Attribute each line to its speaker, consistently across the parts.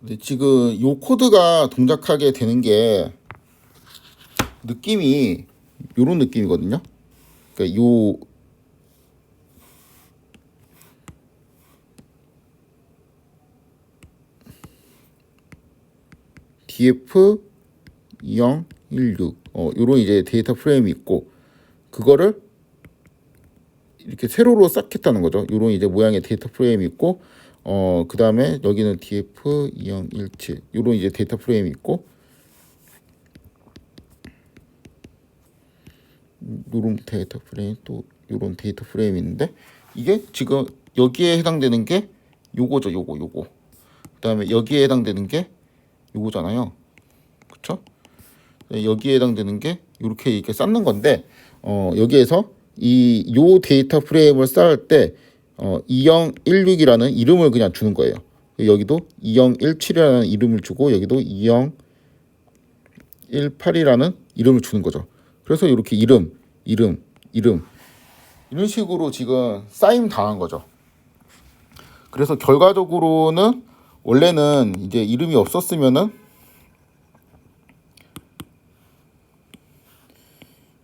Speaker 1: 근데 지금 요 코드가 동작하게 되는 게 느낌이 요런 느낌이거든요. 그러니까 요 DF 2016 어, 요런 이제 데이터 프레임이 있고 그거를 이렇게 세로로 싹 했다는 거죠. 요런 이제 모양의 데이터 프레임이 있고 어, 그 다음에 여기는 DF 2017 요런 이제 데이터 프레임이 있고 요런 데이터 프레임 또 요런 데이터 프레임이 있는데 이게 지금 여기에 해당되는 게 요거죠. 요거 요거. 그 다음에 여기에 해당되는 게 요거잖아요. 그쵸? 네, 여기에 해당되는 게 이렇게 이렇게 쌓는 건데 어, 여기에서 이 요 데이터 프레임을 쌓을 때 어, 2016이라는 이름을 그냥 주는 거예요. 여기도 2017이라는 이름을 주고 여기도 2018이라는 이름을 주는 거죠. 그래서 이렇게 이름, 이름, 이름 이런 식으로 지금 쌓임 당한 거죠. 그래서 결과적으로는 원래는 이제 이름이 없었으면은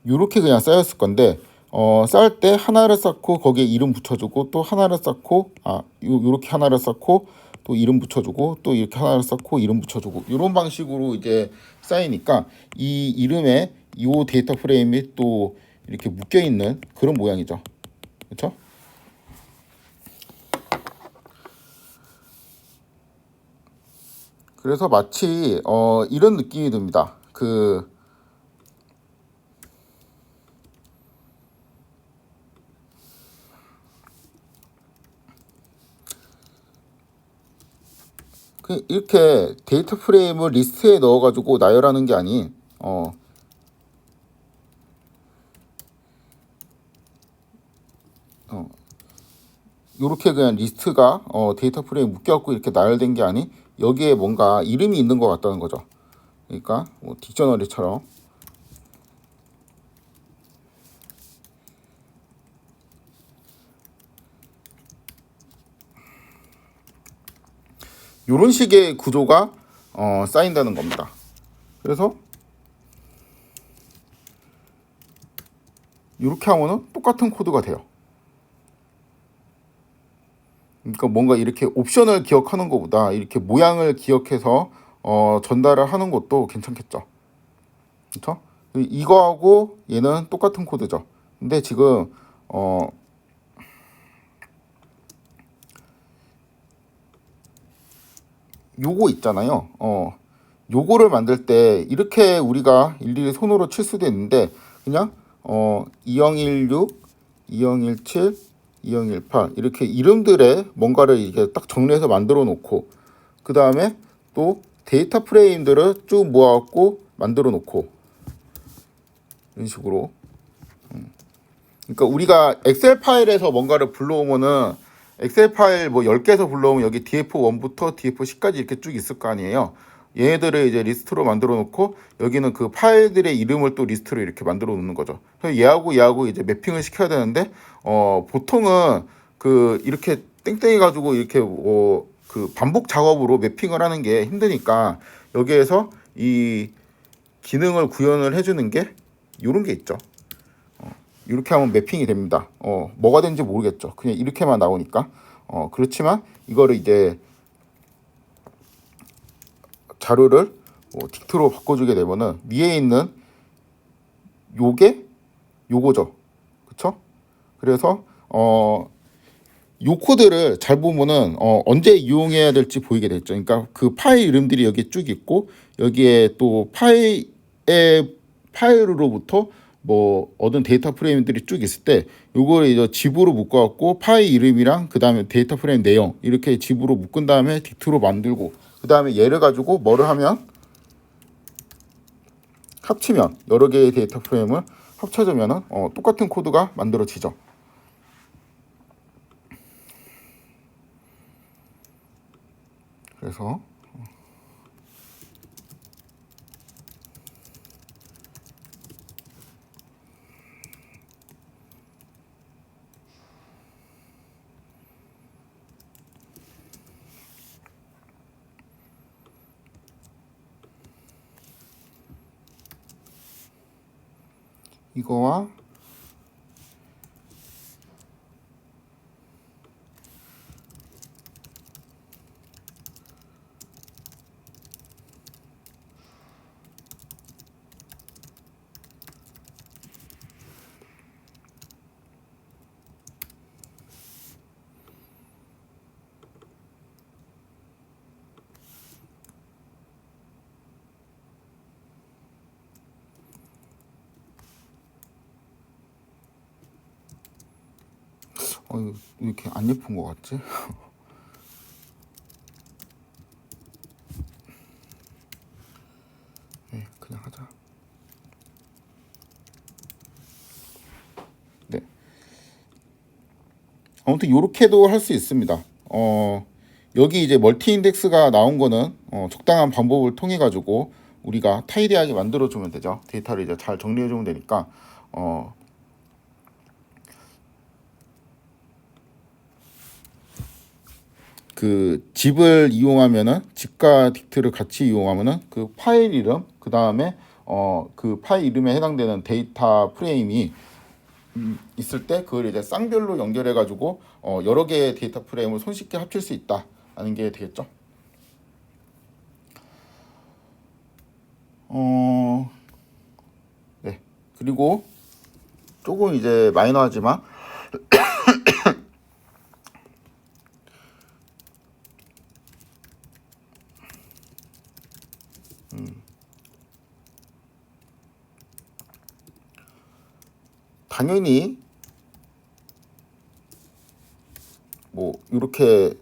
Speaker 1: 요렇게 그냥 쌓였을 건데 어, 쌓을 때 하나를 쌓고 거기에 이름 붙여주고 또 하나를 쌓고 아 요, 요렇게 하나를 쌓고 또 이름 붙여주고 또 이렇게 하나를 쌓고 이름 붙여주고 이런 방식으로 이제 쌓이니까 이 이름에 요 데이터 프레임이 또 이렇게 묶여 있는 그런 모양이죠 그렇죠? 그래서 마치 어, 이런 느낌이 듭니다 그 이렇게 데이터 프레임을 리스트에 넣어가지고 나열하는 게 아닌 어. 어, 요렇게 그냥 리스트가 어, 데이터 프레임 묶여갖고 이렇게 나열된 게 아닌 여기에 뭔가 이름이 있는 것 같다는 거죠. 그러니까 뭐 딕셔너리처럼 이런 식의 구조가 어, 쌓인다는 겁니다. 그래서 이렇게 하면은 똑같은 코드가 돼요. 그러니까 뭔가 이렇게 옵션을 기억하는 것보다 이렇게 모양을 기억해서 어, 전달을 하는 것도 괜찮겠죠. 그렇죠? 이거하고 얘는 똑같은 코드죠. 근데 지금 어, 요거 있잖아요. 어, 요거를 만들 때 이렇게 우리가 일일이 손으로 칠 수도 있는데 그냥 어, 2016, 2017, 2018 이렇게 이름들의 뭔가를 이렇게 딱 정리해서 만들어 놓고 그 다음에 또 데이터 프레임들을 쭉 모아갖고 만들어 놓고 이런 식으로 음. 그러니까 우리가 엑셀 파일에서 뭔가를 불러오면은 엑셀 파일 뭐 10개에서 불러오면 여기 df1부터 df10까지 이렇게 쭉 있을 거 아니에요. 얘네들을 이제 리스트로 만들어 놓고 여기는 그 파일들의 이름을 또 리스트로 이렇게 만들어 놓는 거죠. 그래서 얘하고 얘하고 이제 매핑을 시켜야 되는데 어 보통은 그 이렇게 땡땡해 가지고 이렇게 어 그 반복 작업으로 매핑을 하는 게 힘드니까 여기에서 이 기능을 구현을 해주는 게 이런 게 있죠. 이렇게 하면 매핑이 됩니다. 어, 뭐가 되는지 모르겠죠. 그냥 이렇게만 나오니까. 어, 그렇지만 이거를 이제 자료를 어, 딕트로 바꿔주게 되면은 위에 있는 요게 요거죠. 그쵸? 그래서 어, 요 코드를 잘 보면은 어, 언제 이용해야 될지 보이게 됐죠. 그러니까 그 파일 이름들이 여기 쭉 있고 여기에 또 파일의 파일로부터 뭐 얻은 데이터 프레임들이 쭉 있을 때 요거를 이제 집으로 묶어 갖고 파일 이름이랑 그다음에 데이터 프레임 내용 이렇게 집으로 묶은 다음에 딕트로 만들고 그다음에 얘를 가지고 뭐를 하면 합치면 여러 개의 데이터 프레임을 합쳐주면은 어, 똑같은 코드가 만들어지죠. 그래서 이거와 어, 이렇게 안 예쁜 것 같지? 네, 그냥 하자. 네. 아무튼 이렇게도 할 수 있습니다. 어, 여기 이제 멀티 인덱스가 나온 거는 어, 적당한 방법을 통해 가지고 우리가 타이디하게 만들어 주면 되죠. 데이터를 이제 잘 정리해 주면 되니까 어, 그 집을 이용하면은 집과 딕트를 같이 이용하면은 그 파일 이름 그 다음에 어 그 파일 이름에 해당되는 데이터 프레임이 음, 있을 때 그걸 이제 쌍별로 연결해 가지고 어 여러 개의 데이터 프레임을 손쉽게 합칠 수 있다라는 게 되겠죠. 어 네. 그리고 조금 이제 마이너하지만 당연히 뭐 이렇게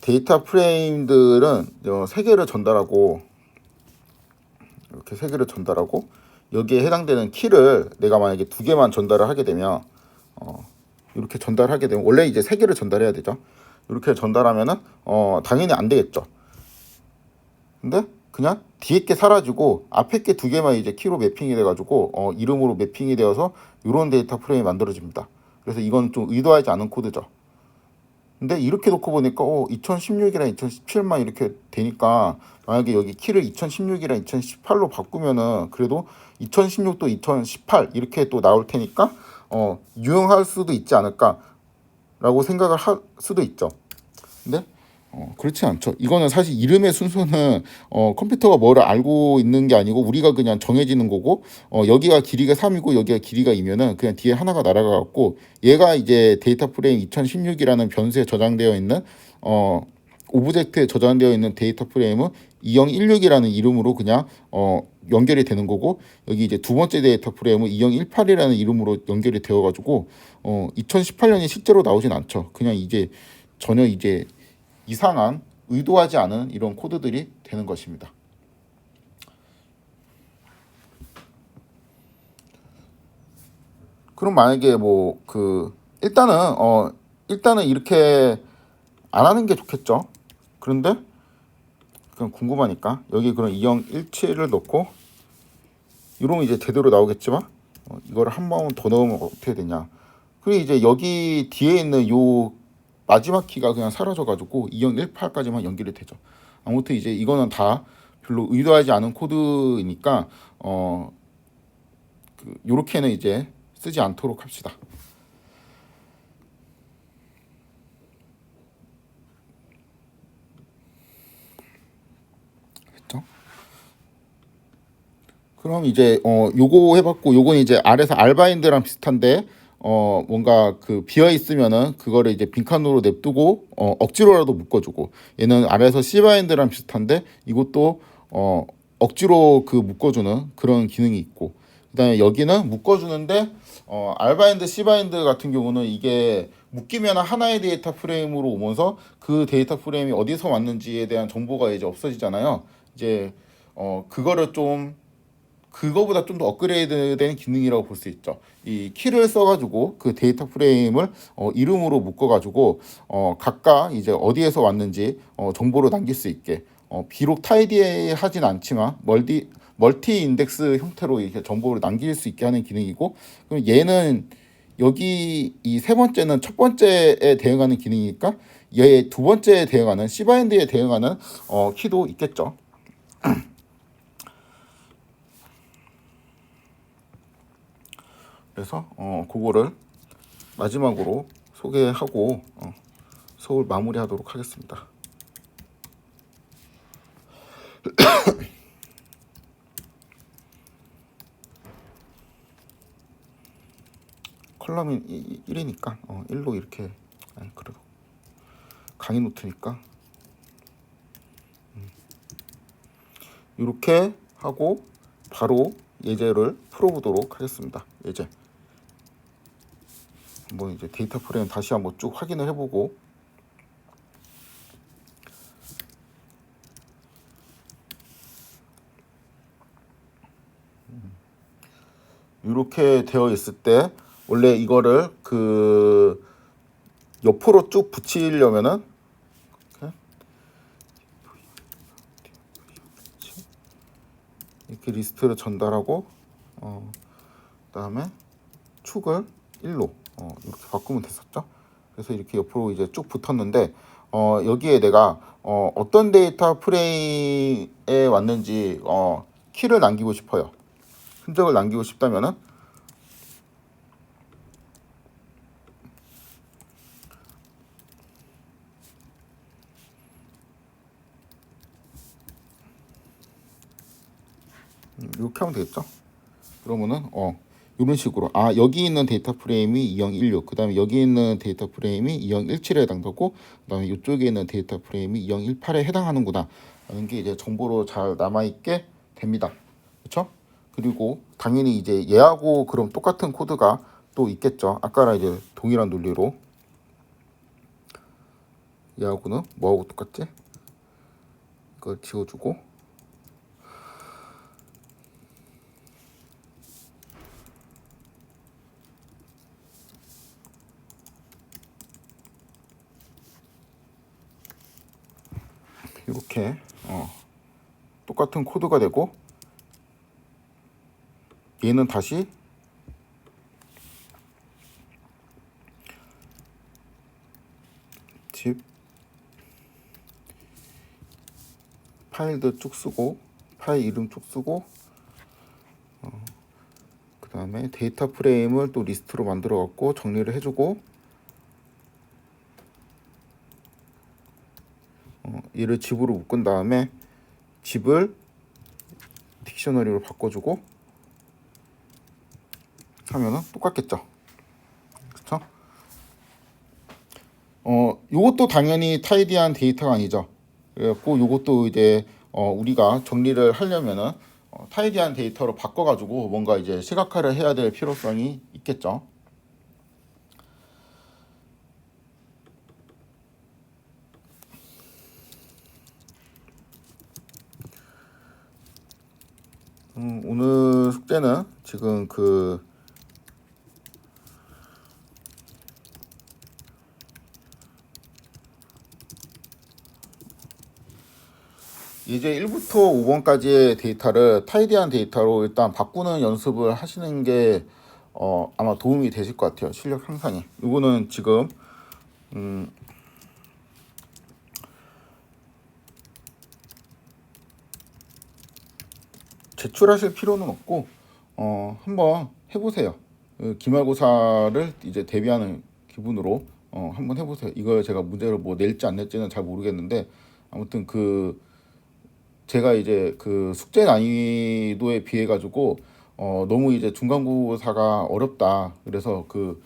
Speaker 1: 데이터 프레임들은 어, 세 개를 전달하고 이렇게 세 개를 전달하고 여기에 해당되는 키를 내가 만약에 두 개만 전달을 하게 되면 어, 이렇게 전달하게 되면 원래 이제 세 개를 전달해야 되죠. 이렇게 전달하면은 어, 당연히 안 되겠죠. 근데 그냥 뒤에 게 사라지고 앞에 게 두 개만 이제 키로 매핑이 돼가지고 어, 이름으로 매핑이 되어서 이런 데이터 프레임이 만들어집니다. 그래서 이건 좀 의도하지 않은 코드죠. 근데 이렇게 놓고 보니까 어, 2016이랑 2017만 이렇게 되니까 만약에 여기 키를 2016이랑 2018로 바꾸면은 그래도 2016도 2018 이렇게 또 나올 테니까 어, 유용할 수도 있지 않을까라고 생각을 할 수도 있죠. 근데 어, 그렇지 않죠. 이거는 사실 이름의 순서는 어, 컴퓨터가 뭐를 알고 있는 게 아니고 우리가 그냥 정해지는 거고 어, 여기가 길이가 3이고 여기가 길이가 2면은 그냥 뒤에 하나가 날아가 갖고 얘가 이제 데이터 프레임 2016이라는 변수에 저장되어 있는 어, 오브젝트에 저장되어 있는 데이터 프레임은 2016이라는 이름으로 그냥 어, 연결이 되는 거고 여기 이제 두 번째 데이터 프레임은 2018이라는 이름으로 연결이 되어 가지고 어, 2018년이 실제로 나오진 않죠. 그냥 이제 전혀 이제 이상한 의도하지 않은 이런 코드들이 되는 것입니다. 그럼 만약에 뭐 그 일단은 어 일단은 이렇게 안 하는 게 좋겠죠. 그런데 그냥 궁금하니까 여기 그럼 2017을 넣고 이러면 이제 제대로 나오겠지만 어, 이거를 한 번 더 넣으면 어떻게 되냐. 그리고 이제 여기 뒤에 있는 요 마지막 키가 그냥 사라져가지고 2018까지만 연결이 되죠. 아무튼 이제 이거는 다 별로 의도하지 않은 코드이니까 어, 그 요렇게는 이제 쓰지 않도록 합시다. 됐죠? 그럼 이제 어 요거 해봤고 요건 이제 아래서 알바인드랑 비슷한데 어 뭔가 그 비어 있으면은 그거를 이제 빈칸으로 냅두고 어 억지로라도 묶어주고. 얘는 아래에서 시바인드랑 비슷한데 이것도 어 억지로 그 묶어주는 그런 기능이 있고. 그다음에 여기는 묶어주는데 어 알바인드 시바인드 같은 경우는 이게 묶이면 하나의 데이터 프레임으로 오면서 그 데이터 프레임이 어디서 왔는지에 대한 정보가 이제 없어지잖아요. 이제 어 그거를 좀 그거보다 좀 더 업그레이드된 기능이라고 볼 수 있죠. 이 키를 써가지고 그 데이터 프레임을 어, 이름으로 묶어가지고 어, 각각 이제 어디에서 왔는지 어, 정보를 남길 수 있게 어, 비록 타이디하진 않지만 멀티 멀티 인덱스 형태로 이렇게 정보를 남길 수 있게 하는 기능이고 그럼 얘는 여기 이 세 번째는 첫 번째에 대응하는 기능이니까 얘 두 번째에 대응하는 시바인드에 대응하는 어, 키도 있겠죠. 그래서 어 그거를 마지막으로 소개하고 어, 수업을 마무리하도록 하겠습니다. 컬럼이 1이니까 어, 1로 이렇게 아니 그래도 강의 노트니까 이렇게 하고 바로 예제를 풀어보도록 하겠습니다. 예제. 한번 이제 데이터 프레임 다시 한번 쭉 확인을 해보고. 이렇게 되어 있을 때 원래 이거를 그 옆으로 쭉 붙이려면은 이렇게 리스트를 전달하고 어 그다음에 축을 1로 어 이렇게 바꾸면 됐었죠. 그래서 이렇게 옆으로 이제 쭉 붙었는데 어 여기에 내가 어 어떤 데이터 프레임에 왔는지 어 키를 남기고 싶어요. 흔적을 남기고 싶다면은 음, 이렇게 하면 되겠죠. 그러면은 어 이런 식으로 아 여기 있는 데이터 프레임이 2016 그다음에 여기 있는 데이터 프레임이 2017에 해당되고 그다음에 이쪽에 있는 데이터 프레임이 2018에 해당하는구나 라는 게 이제 정보로 잘 남아 있게 됩니다. 그렇죠? 그리고 당연히 이제 얘하고 그럼 똑같은 코드가 또 있겠죠. 아까랑 이제 동일한 논리로 얘하고는 뭐하고 똑같지? 이걸 지워주고 이렇게 어, 똑같은 코드가 되고 얘는 다시 집 파일도 쭉 쓰고 파일 이름 쭉 쓰고 어, 그 다음에 데이터 프레임을 또 리스트로 만들어 갖고 정리를 해주고 얘를 집으로 묶은 다음에 집을 딕셔너리로 바꿔주고 하면은 똑같겠죠. 그렇죠? 어, 요것도 당연히 타이디한 데이터가 아니죠. 그래갖고 요것도 이제 어, 우리가 정리를 하려면은 어, 타이디한 데이터로 바꿔가지고 뭔가 이제 시각화를 해야 될 필요성이 있겠죠. 음, 오늘 숙제는 지금 그 이제 1부터 5번까지의 데이터를 타이디한 데이터로 일단 바꾸는 연습을 하시는 게 어, 아마 도움이 되실 것 같아요. 실력 향상에. 이거는 지금 음, 제출하실 필요는 없고 어, 한번 해보세요. 그 기말고사를 이제 대비하는 기분으로 어, 한번 해보세요. 이걸 제가 문제를 뭐 낼지 안 낼지는 잘 모르겠는데 아무튼 그 제가 이제 그 숙제 난이도에 비해 가지고 어, 너무 이제 중간고사가 어렵다. 그래서 그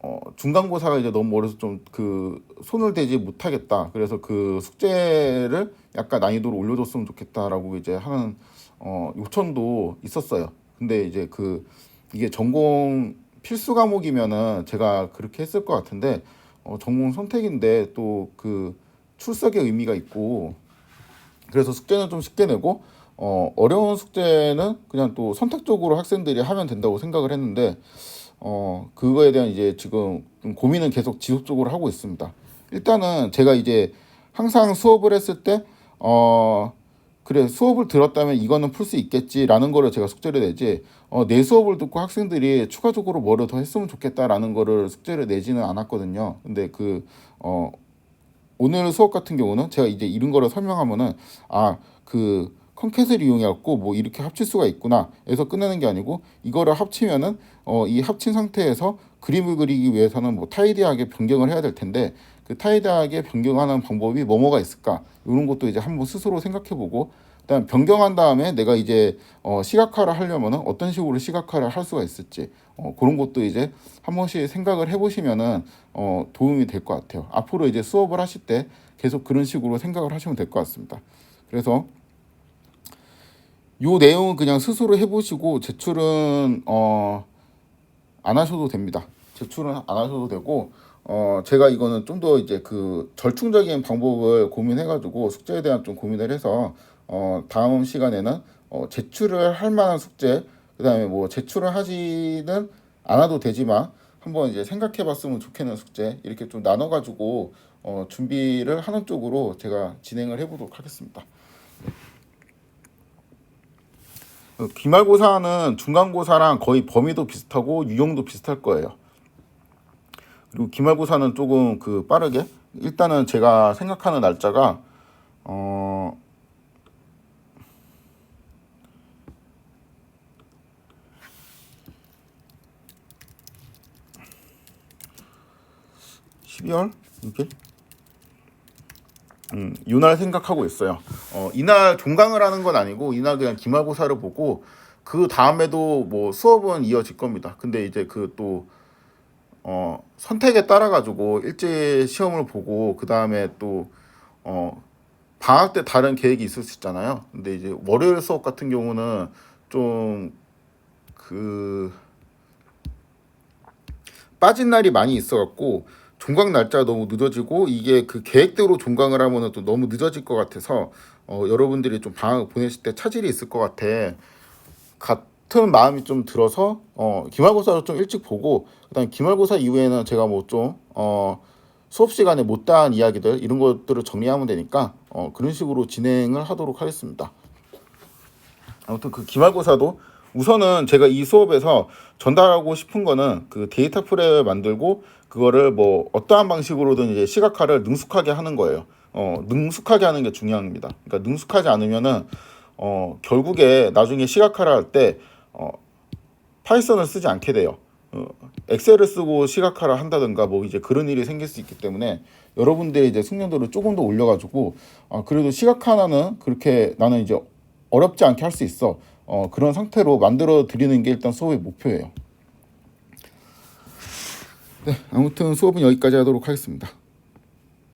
Speaker 1: 어, 중간고사가 이제 너무 어려서 좀 그 손을 대지 못하겠다. 그래서 그 숙제를 약간 난이도를 올려줬으면 좋겠다라고 이제 하는 어, 요청도 있었어요. 근데 이제 그 이게 전공 필수 과목이면은 제가 그렇게 했을 것 같은데 어, 전공 선택인데 또 그 출석의 의미가 있고 그래서 숙제는 좀 쉽게 내고 어, 어려운 숙제는 그냥 또 선택적으로 학생들이 하면 된다고 생각을 했는데 어, 그거에 대한 이제 지금 좀 고민은 계속 지속적으로 하고 있습니다. 일단은 제가 이제 항상 수업을 했을 때 어, 그래 수업을 들었다면 이거는 풀 수 있겠지라는 거를 제가 숙제를 내지 어, 내 수업을 듣고 학생들이 추가적으로 뭐를 더 했으면 좋겠다라는 거를 숙제를 내지는 않았거든요. 근데 그 어, 오늘 수업 같은 경우는 제가 이제 이런 거를 설명하면은 아그 컨캣을 이용해갖고 뭐 이렇게 합칠 수가 있구나 해서 끝내는 게 아니고 이거를 합치면은 어, 이 합친 상태에서 그림을 그리기 위해서는 뭐 타이디하게 변경을 해야 될 텐데 그 타이디하게 변경하는 방법이 뭐뭐가 있을까 이런 것도 이제 한번 스스로 생각해보고 일단 변경한 다음에 내가 이제 어, 시각화를 하려면은 어떤 식으로 시각화를 할 수가 있을지 어, 그런 것도 이제 한 번씩 생각을 해보시면은 어, 도움이 될 것 같아요. 앞으로 이제 수업을 하실 때 계속 그런 식으로 생각을 하시면 될 것 같습니다. 그래서 요 내용은 그냥 스스로 해보시고 제출은 어, 안 하셔도 됩니다. 제출은 안 하셔도 되고 어 제가 이거는 좀 더 이제 그 절충적인 방법을 고민해가지고 숙제에 대한 좀 고민을 해서 어 다음 시간에는 어 제출을 할 만한 숙제 그다음에 뭐 제출을 하지는 않아도 되지만 한번 이제 생각해봤으면 좋겠는 숙제 이렇게 좀 나눠가지고 어 준비를 하는 쪽으로 제가 진행을 해보도록 하겠습니다. 어, 기말고사는 중간고사랑 거의 범위도 비슷하고 유형도 비슷할 거예요. 그리고 기말고사는 조금 그 빠르게 일단은 제가 생각하는 날짜가 어 12월 이게 음, 이날 생각하고 있어요. 어, 이날 종강을 하는 건 아니고 이날 그냥 기말고사를 보고 그 다음에도 뭐 수업은 이어질 겁니다. 근데 이제 그또 어, 선택에 따라 가지고 일제 시험을 보고 그 다음에 또 어, 방학 때 다른 계획이 있을 수 있잖아요. 근데 이제 월요일 수업 같은 경우는 좀 그 빠진 날이 많이 있어갖고 종강 날짜가 너무 늦어지고 이게 그 계획대로 종강을 하면은 또 너무 늦어질 것 같아서 어, 여러분들이 좀 방학 보내실 때 차질이 있을 것 같아. 같 은 마음이 좀 들어서 어, 기말고사를 좀 일찍 보고 그다음 기말고사 이후에는 제가 뭐좀 어, 수업 시간에 못다한 이야기들 이런 것들을 정리하면 되니까 어, 그런 식으로 진행을 하도록 하겠습니다. 아무튼 그 기말고사도 우선은 제가 이 수업에서 전달하고 싶은 거는 그 데이터 프레임을 만들고 그거를 뭐 어떠한 방식으로든 이제 시각화를 능숙하게 하는 거예요. 어, 능숙하게 하는 게 중요합니다. 그러니까 능숙하지 않으면은 어, 결국에 나중에 시각화를 할 때 어, 파이썬을 쓰지 않게 돼요. 어, 엑셀을 쓰고 시각화를 한다든가 뭐 이제 그런 일이 생길 수 있기 때문에 여러분들의 이제 숙련도를 조금 더 올려가지고 아, 그래도 시각화는 그렇게 나는 이제 어렵지 않게 할 수 있어. 어, 그런 상태로 만들어 드리는 게 일단 수업의 목표예요. 네, 아무튼 수업은 여기까지 하도록 하겠습니다.